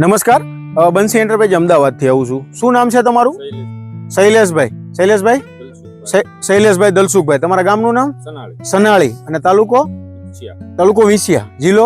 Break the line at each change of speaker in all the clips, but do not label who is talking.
નમસ્કાર. બંસી એન્ટરપ્રાઇઝ અમદાવાદથી આવું છું. શું નામ છે તમારું? શૈલેષભાઈ. શૈલેષભાઈ. શૈલેષભાઈ? દલસુખભાઈ. તમારા ગામનું નામ? સનાળી. અને તાલુકો? તાલુકો વિંસિયા જિલ્લો?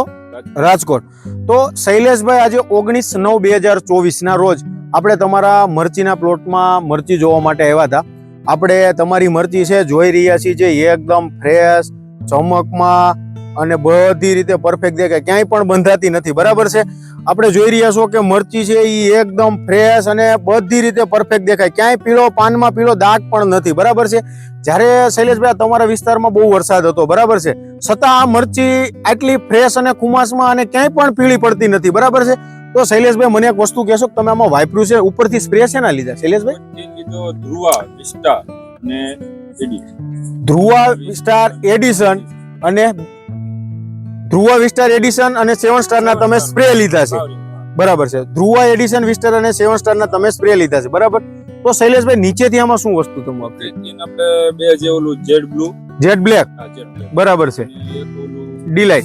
રાજકોટ. તો શૈલેષભાઈ આજે ઓગણીસ નવ બે હજાર ચોવીસના રોજ આપણે તમારા મરચીના પ્લોટમાં મરચી જોવા માટે આવ્યા હતા. આપણે તમારી મરચી છે જોઈ રહ્યા છીએ જે એકદમ ફ્રેશ ચમકમાં અને બધી રીતે પરફેક્ટ દેખાય. ક્યાંય પણ બંધાતી નથી. બરાબર છે? આપણે જોઈ રહ્યા છો કે મરચી છે એ એકદમ ફ્રેશ અને બધી રીતે પરફેક્ટ દેખાય. ક્યાંય પીળો પાનમાં પીળો દાગ પણ નથી. બરાબર છે? જ્યારે શૈલેષભાઈ તમારા વિસ્તારમાં બહુ વરસાદ હતો. બરાબર છે? છતાં આ મરચી આટલી ફ્રેશ અને ખુમાસમાં અને ક્યાંય પણ પીળી પડતી નથી. બરાબર છે? તો શૈલેષભાઈ મને એક વસ્તુ કહેશો કે તમે આમાં વાપર્યું છે? ઉપરથી સ્પ્રે છે ના લીધા? શૈલેષભાઈ?
ધ્રુવા વિસ્ટા ને
ધ્રુવા વિસ્ટાર એડિશન અને ધ્રુવા વિસ્ટાર એડિશન અને સેવન સ્ટારના તમે સ્પ્રે લીધા છે. બરાબર છે. ધ્રુવા એડિશન વિસ્ટાર અને સેવન સ્ટારના તમે સ્પ્રે લીધા છે. બરાબર? તો શૈલેષભાઈ નીચેથી આમાં શું વસ્તુ તમે
આપણે બે જે ઓલું jade blue.
Jet black?
Jade black.
બરાબર છે. ડિલાઇટ.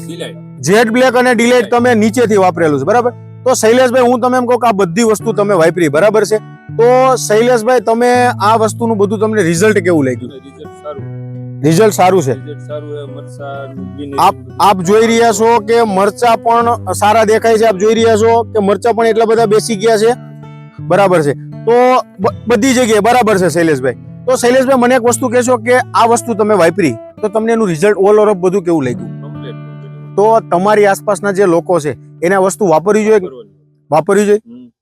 જેડ બ્લેક અને ડિલાઇટ. તમે નીચેથી વાપરેલું છે. બરાબર? તો શૈલેષભાઈ હું તમે એમ કહું કે આ બધી વસ્તુ તમે વાપરી. બરાબર છે? તો શૈલેષભાઈ તમે આ વસ્તુનું બધું તમને રિઝલ્ટ કેવું લાગ્યું?
રિઝલ્ટ સારું.
રિઝલ્ટ સારું છે. આપ આપ જોઈ રહ્યા છો કે મરચા પણ સારા દેખાય છે. આપ જોઈ રહ્યા છો કે મરચા પણ એટલા બધા બેસી ગયા છે. બરાબર છે. તો બધી જગ્યાએ બરાબર છે શૈલેષભાઈ. તો શૈલેષભાઈ મને એક વસ્તુ કહેશો કે આ વસ્તુ તમે વાપરી તો તમને એનું રિઝલ્ટ ઓલ ઓવર બધું કેવું લાગ્યું. તો તમારી આસપાસના જે લોકો છે એને આ વસ્તુ વાપરવી જોઈએ વાપરવી જોઈએ.